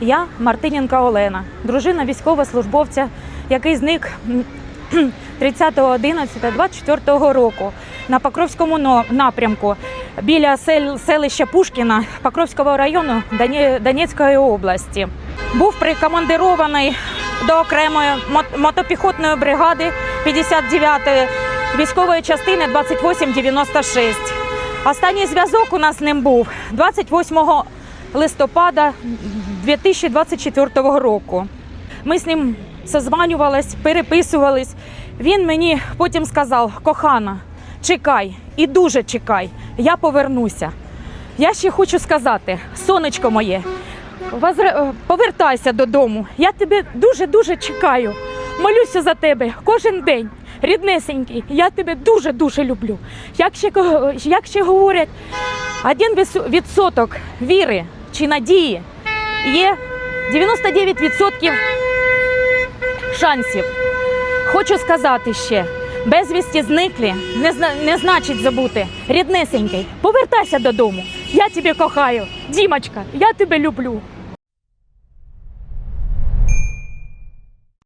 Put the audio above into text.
Я Мартиненка Олена, дружина військовослужбовця, який зник м, 30.11.24 року на Покровському напрямку біля селища Пушкіна Покровського району Донецької області. Був прикомандирований до окремої мот- мотопіхотної бригади 59-ї військової частини 2896. Останній зв'язок у нас з ним був 28 листопада 2024 року. Ми з ним созванювались, переписувались. Він мені потім сказав: кохана, чекай і дуже чекай, я повернуся. Я ще хочу сказати, сонечко моє, е, повертайся додому. Я тебе дуже-дуже чекаю. Молюся за тебе кожен день. Ріднесенький, я тебе дуже-дуже люблю. Як ще, як ще говорять, один відсоток віри чи надії є 99% шансів. Хочу сказати ще, безвісті зниклі не, не значить забути. Ріднесенький, повертайся додому. Я тебе кохаю. Дімочка, я тебе люблю.